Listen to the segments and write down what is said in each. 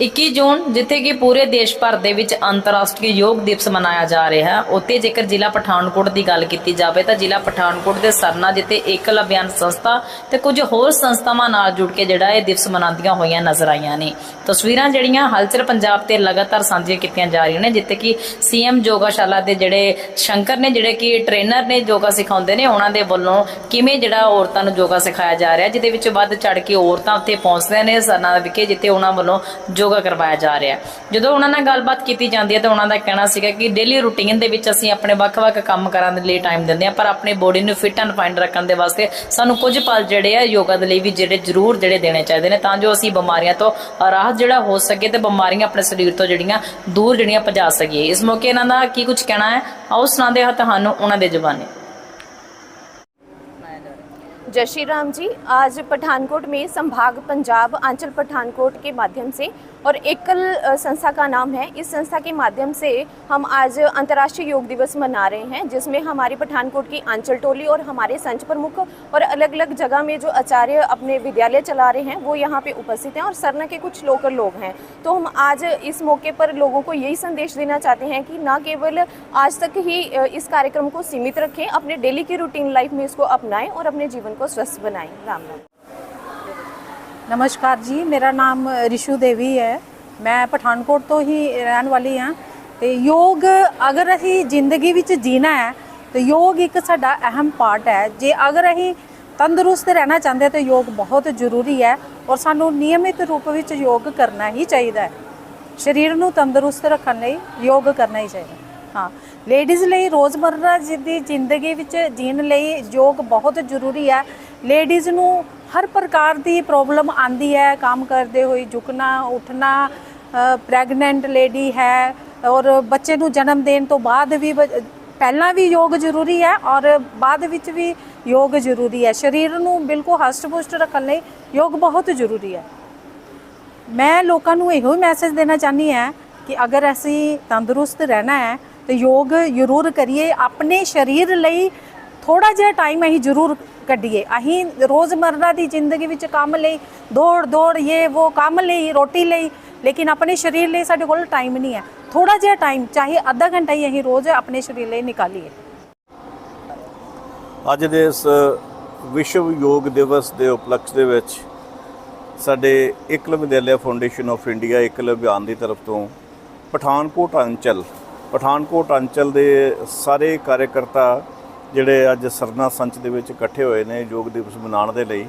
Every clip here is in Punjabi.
21 ਜੂਨ, ਜਿੱਥੇ ਕਿ ਪੂਰੇ ਦੇਸ਼ ਭਰ ਦੇ ਵਿੱਚ ਅੰਤਰਰਾਸ਼ਟਰੀ ਯੋਗ ਦਿਵਸ ਮਨਾਇਆ ਜਾ ਰਿਹਾ ਹੈ, ਉੱਥੇ ਜੇਕਰ ਜ਼ਿਲ੍ਹਾ ਪਠਾਨਕੋਟ ਦੀ ਗੱਲ ਕੀਤੀ ਜਾਵੇ ਤਾਂ ਜ਼ਿਲ੍ਹਾ ਪਠਾਨਕੋਟ ਦੇ ਸਰਨਾ, ਜਿੱਥੇ ਏਕਲ ਅਭਿਆਨ ਸੰਸਥਾ ਤੇ ਕੁਝ ਹੋਰ ਸੰਸਥਾਵਾਂ ਨਾਲ ਜੁੜ ਕੇ ਜਿਹੜਾ ਇਹ ਦਿਵਸ ਮਨਾਉਂਦੀਆਂ ਹੋਈਆਂ ਨਜ਼ਰ ਆਈਆਂ ਨੇ। ਤਸਵੀਰਾਂ ਜਿਹੜੀਆਂ ਹਲਚਲ ਪੰਜਾਬ ਤੇ ਲਗਾਤਾਰ ਸਾਂਝੀਆਂ ਕੀਤੀਆਂ ਜਾ ਰਹੀਆਂ ਨੇ, ਜਿੱਥੇ ਕਿ ਸੀਐਮ ਯੋਗਾਸ਼ਾਲਾ ਦੇ ਜਿਹੜੇ ਸ਼ੰਕਰ ਨੇ, ਜਿਹੜੇ ਕਿ ਟ੍ਰੇਨਰ ਨੇ ਯੋਗਾ ਸਿਖਾਉਂਦੇ ਨੇ, ਉਹਨਾਂ ਦੇ ਵੱਲੋਂ ਕਿਵੇਂ ਜਿਹੜਾ ਔਰਤਾਂ ਨੂੰ ਯੋਗਾ ਸਿਖਾਇਆ ਜਾ ਰਿਹਾ, ਜਿਹਦੇ ਵਿੱਚ ਵੱਧ ਚੜ ਕੇ ਔਰਤਾਂ ਉੱਥੇ ਪਹੁੰਚਦੇ ਨੇ, ਸਰਨਾ ਵਿਖੇ, ਜਿੱਥੇ ਉਹਨਾਂ ਵੱਲੋਂ ਯੋਗਾ ਕਰਵਾਇਆ ਜਾ ਰਿਹਾ ਜਦੋਂ ਉਹਨਾਂ ਨਾਲ ਗੱਲਬਾਤ ਕੀਤੀ ਜਾਂਦੀ ਹੈ ਤਾਂ ਉਹਨਾਂ ਦਾ ਕਹਿਣਾ ਸੀਗਾ ਕਿ ਡੇਲੀ ਰੂਟੀਨ ਦੇ ਵਿੱਚ ਅਸੀਂ ਆਪਣੇ ਵੱਖ-ਵੱਖ ਕੰਮ ਕਰਨ ਦੇ ਲਈ ਟਾਈਮ ਦਿੰਦੇ ਹਾਂ, ਪਰ ਆਪਣੀ ਬੋਡੀ ਨੂੰ ਫਿਟ ਐਂਡ ਫਾਈਨ ਰੱਖਣ ਦੇ ਵਾਸਤੇ ਸਾਨੂੰ ਕੁਝ ਪਲ ਜਿਹੜੇ ਆ ਯੋਗਾ ਦੇ ਲਈ ਵੀ ਜਿਹੜੇ ਜ਼ਰੂਰ ਜਿਹੜੇ ਦੇਣੇ ਚਾਹੀਦੇ ਨੇ ਤਾਂ ਜੋ ਅਸੀਂ ਬਿਮਾਰੀਆਂ ਤੋਂ ਰਾਹਤ ਜਿਹੜਾ ਹੋ ਸਕੇ ਤੇ ਬਿਮਾਰੀਆਂ ਆਪਣੇ ਸਰੀਰ ਤੋਂ ਜਿਹੜੀਆਂ ਦੂਰ ਜਿਹੜੀਆਂ ਭਜਾ ਸਕੀਏ। ਇਸ ਮੌਕੇ ਇਹਨਾਂ ਦਾ ਕੀ ਕੁਝ ਕਹਿਣਾ ਹੈ? ਆਓ ਸੁਣਾਉਂਦੇ ਹਾਂ ਤੁਹਾਨੂੰ ਉਹਨਾਂ ਦੇ ਜ਼ੁਬਾਨੀ। जय श्री राम जी। आज पठानकोट में संभाग पंजाब, आंचल पठानकोट के माध्यम से और एकल संस्था का नाम है। इस संस्था के माध्यम से हम आज अंतर्राष्ट्रीय योग दिवस मना रहे हैं, जिसमें हमारी पठानकोट की आंचल टोली और हमारे संच प्रमुख और अलग अलग जगह में जो आचार्य अपने विद्यालय चला रहे हैं, वो यहाँ पे उपस्थित हैं और सरना के कुछ लोकल लोग हैं। तो हम आज इस मौके पर लोगों को यही संदेश देना चाहते हैं कि ना केवल आज तक ही इस कार्यक्रम को सीमित रखें, अपने डेली की रूटीन लाइफ में इसको अपनाएँ और अपने जीवन को स्वस्थ बनाएं राम राम ਨਮਸਕਾਰ ਜੀ ਮੇਰਾ ਨਾਮ ਰਿਸ਼ੂ ਦੇਵੀ ਹੈ ਮੈਂ ਪਠਾਨਕੋਟ ਤੋਂ ਹੀ ਰਹਿਣ ਵਾਲੀ ਹਾਂ ਤੇ ਯੋਗ ਅਗਰ ਅਸੀਂ ਜ਼ਿੰਦਗੀ ਵਿੱਚ ਜੀਣਾ ਹੈ ਤੇ ਯੋਗ ਇੱਕ ਸਾਡਾ ਅਹਿਮ ਪਾਰਟ ਹੈ ਜੇ ਅਗਰ ਅਸੀਂ ਤੰਦਰੁਸਤ ਰਹਿਣਾ ਚਾਹੁੰਦੇ ਹਾਂ ਤਾਂ ਯੋਗ ਬਹੁਤ ਜ਼ਰੂਰੀ ਹੈ ਔਰ ਸਾਨੂੰ ਨਿਯਮਿਤ ਰੂਪ ਵਿੱਚ ਯੋਗ ਕਰਨਾ ਹੀ ਚਾਹੀਦਾ ਹੈ ਸਰੀਰ ਨੂੰ ਤੰਦਰੁਸਤ ਰੱਖਣ ਲਈ ਯੋਗ ਕਰਨਾ ਹੀ ਚਾਹੀਦਾ ਹਾਂ ਲੇਡੀਜ਼ ਲਈ ਰੋਜ਼ਮਰਰਾ ਦੀ ਜ਼ਿੰਦਗੀ ਵਿੱਚ ਜੀਣ ਲਈ ਯੋਗ ਬਹੁਤ ਜ਼ਰੂਰੀ ਹੈ। ਲੇਡੀਜ਼ ਨੂੰ ਹਰ ਪ੍ਰਕਾਰ ਦੀ ਪ੍ਰੋਬਲਮ ਆਂਦੀ ਹੈ, ਕੰਮ ਕਰਦੇ ਹੋਏ ਝੁਕਣਾ, ਉੱਠਣਾ ਪ੍ਰੈਗਨੈਂਟ ਲੇਡੀ ਹੈ ਔਰ ਬੱਚੇ ਨੂੰ ਜਨਮ ਦੇਣ ਤੋਂ ਬਾਅਦ ਵੀ ਬ- ਪਹਿਲਾਂ ਵੀ ਯੋਗ ਜ਼ਰੂਰੀ ਹੈ ਔਰ ਬਾਅਦ ਵਿੱਚ ਵੀ ਯੋਗ ਜ਼ਰੂਰੀ ਹੈ। ਸਰੀਰ ਨੂੰ ਬਿਲਕੁਲ ਹਸਟ-ਪੁਸ਼ਟ ਰੱਖਣ ਲਈ ਯੋਗ ਬਹੁਤ ਜ਼ਰੂਰੀ ਹੈ। ਮੈਂ ਲੋਕਾਂ ਨੂੰ ਇਹੋ ਹੀ ਮੈਸੇਜ ਦੇਣਾ ਚਾਹਨੀ ਹਾਂ ਕਿ ਅਗਰ ਅਸੀਂ ਤੰਦਰੁਸਤ ਰਹਿਣਾ ਹੈ ਤੇ ਯੋਗ ਜ਼ਰੂਰ ਕਰੀਏ, ਆਪਣੇ ਸਰੀਰ ਲਈ ਥੋੜਾ ਜਿਹਾ ਟਾਈਮ ਅਸੀਂ ਜ਼ਰੂਰ ਕੱਢੀਏ। ਅਸੀਂ ਰੋਜ਼ਮਰਰਾ ਦੀ ਜ਼ਿੰਦਗੀ ਵਿੱਚ ਕੰਮ ਲਈ ਦੌੜ ਦੌੜ ਇਹ ਉਹ ਕੰਮ ਲਈ, ਰੋਟੀ ਲਈ, ਲੇਕਿਨ ਆਪਣੇ ਸਰੀਰ ਲਈ ਸਾਡੇ ਕੋਲ ਟਾਈਮ ਨਹੀਂ ਹੈ। ਥੋੜਾ ਜਿਹਾ ਟਾਈਮ ਚਾਹੇ ਅੱਧਾ ਘੰਟਾ ਹੀ ਅਸੀਂ ਰੋਜ਼ ਆਪਣੇ ਸਰੀਰ ਲਈ ਨਿਕਾਲੀਏ। ਅੱਜ ਦੇ ਇਸ ਵਿਸ਼ਵ ਯੋਗ ਦਿਵਸ ਦੇ ਉਪਲਕਸ਼ ਦੇ ਵਿੱਚ ਸਾਡੇ Ekal Vidyalaya foundation of India Ekal Abhiyan ਦੀ ਤਰਫ ਤੋਂ ਪਠਾਨਕੋਟ, ਅੰਚਲ ਪਠਾਨਕੋਟ, ਅੰਚਲ ਦੇ ਸਾਰੇ ਕਾਰਜਕਰਤਾ ਜਿਹੜੇ ਅੱਜ ਸਰਨਾ ਸੰਚ ਦੇ ਵਿੱਚ ਇਕੱਠੇ ਹੋਏ ਨੇ, ਯੋਗ ਦਿਵਸ ਮਨਾਉਣ ਦੇ ਲਈ।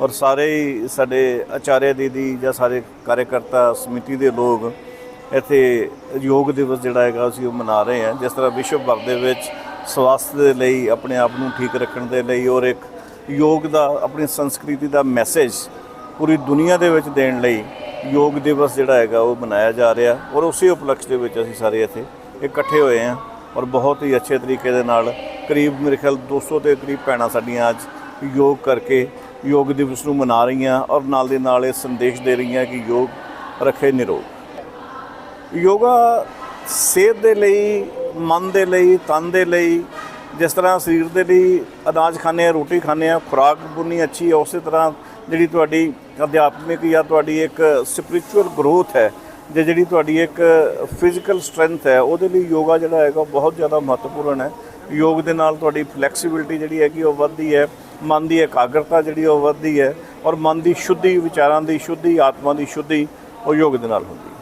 ਔਰ ਸਾਰੇ ਹੀ ਸਾਡੇ ਆਚਾਰਿਆ ਦੀਦੀ ਜਾਂ ਸਾਰੇ ਕਾਰਜਕਰਤਾ ਸਮਿਤੀ ਦੇ ਲੋਕ ਇੱਥੇ ਯੋਗ ਦਿਵਸ ਜਿਹੜਾ ਹੈਗਾ ਅਸੀਂ ਉਹ ਮਨਾ ਰਹੇ ਹਾਂ। ਜਿਸ ਤਰ੍ਹਾਂ ਵਿਸ਼ਵ ਭਰ ਦੇ ਵਿੱਚ ਸਵਾਸਥ ਦੇ ਲਈ, ਆਪਣੇ ਆਪ ਨੂੰ ਠੀਕ ਰੱਖਣ ਦੇ ਲਈ ਔਰ ਇੱਕ ਯੋਗ ਦਾ, ਆਪਣੀ ਸੰਸਕ੍ਰਿਤੀ ਦਾ ਮੈਸੇਜ ਪੂਰੀ ਦੁਨੀਆ ਦੇ ਵਿੱਚ ਦੇਣ ਲਈ ਯੋਗ ਦਿਵਸ ਜਿਹੜਾ ਹੈਗਾ ਉਹ ਮਨਾਇਆ ਜਾ ਰਿਹਾ। ਔਰ ਉਸੇ ਉਪਲਕਸ਼ ਦੇ ਵਿੱਚ ਅਸੀਂ ਸਾਰੇ ਇੱਥੇ ਇਕੱਠੇ ਹੋਏ ਆ ਔਰ ਬਹੁਤ ਹੀ ਅੱਛੇ ਤਰੀਕੇ ਦੇ ਨਾਲ ਕਰੀਬ ਮੇਰੇ ਖਿਆਲ 200 ਦੇ ਕਰੀਬ ਭੈਣਾਂ ਸਾਡੀਆਂ ਅੱਜ ਯੋਗ ਕਰਕੇ ਯੋਗ ਦਿਵਸ ਨੂੰ ਮਨਾ ਰਹੀਆਂ ਔਰ ਨਾਲ ਦੇ ਨਾਲ ਇਹ ਸੰਦੇਸ਼ ਦੇ ਰਹੀਆਂ ਕਿ ਯੋਗ ਰੱਖੇ ਨਿਰੋਗ। ਯੋਗਾ ਸਿਹਤ ਦੇ ਲਈ, ਮਨ ਦੇ ਲਈ, ਤਨ ਦੇ ਲਈ, ਜਿਸ ਤਰ੍ਹਾਂ ਸਰੀਰ ਦੇ ਲਈ ਅਨਾਜ ਖਾਂਦੇ ਆ, ਰੋਟੀ ਖਾਂਦੇ ਆ, ਖੁਰਾਕ ਬੁਨੀ ਅੱਛੀ ਹੈ ਉਸੇ ਤਰ੍ਹਾਂ ਜਿਹੜੀ ਤੁਹਾਡੀ ਅਧਿਆਤਮਿਕ ਜਾਂ ਤੁਹਾਡੀ ਇੱਕ ਸਪਿਰਚੁਅਲ ਗਰੋਥ ਹੈ ਜੇ ਜਿਹੜੀ ਤੁਹਾਡੀ ਇੱਕ ਫਿਜ਼ੀਕਲ ਸਟਰੈਂਥ ਹੈ, ਉਹਦੇ ਲਈ ਯੋਗਾ ਜਿਹੜਾ ਹੈਗਾ ਉਹ ਬਹੁਤ ਜ਼ਿਆਦਾ ਮਹੱਤਵਪੂਰਨ ਹੈ। ਯੋਗ ਦੇ ਨਾਲ ਤੁਹਾਡੀ ਫਲੈਕਸੀਬਿਲਿਟੀ ਜਿਹੜੀ ਹੈਗੀ ਉਹ ਵੱਧਦੀ ਹੈ, ਮਨ ਦੀ ਇਕਾਗਰਤਾ ਜਿਹੜੀ ਉਹ ਵੱਧਦੀ ਹੈ ਔਰ ਮਨ ਦੀ ਸ਼ੁੱਧੀ, ਵਿਚਾਰਾਂ ਦੀ ਸ਼ੁੱਧੀ, ਆਤਮਾ ਦੀ ਸ਼ੁੱਧੀ ਉਹ ਯੋਗ ਦੇ ਨਾਲ ਹੁੰਦੀ ਹੈ।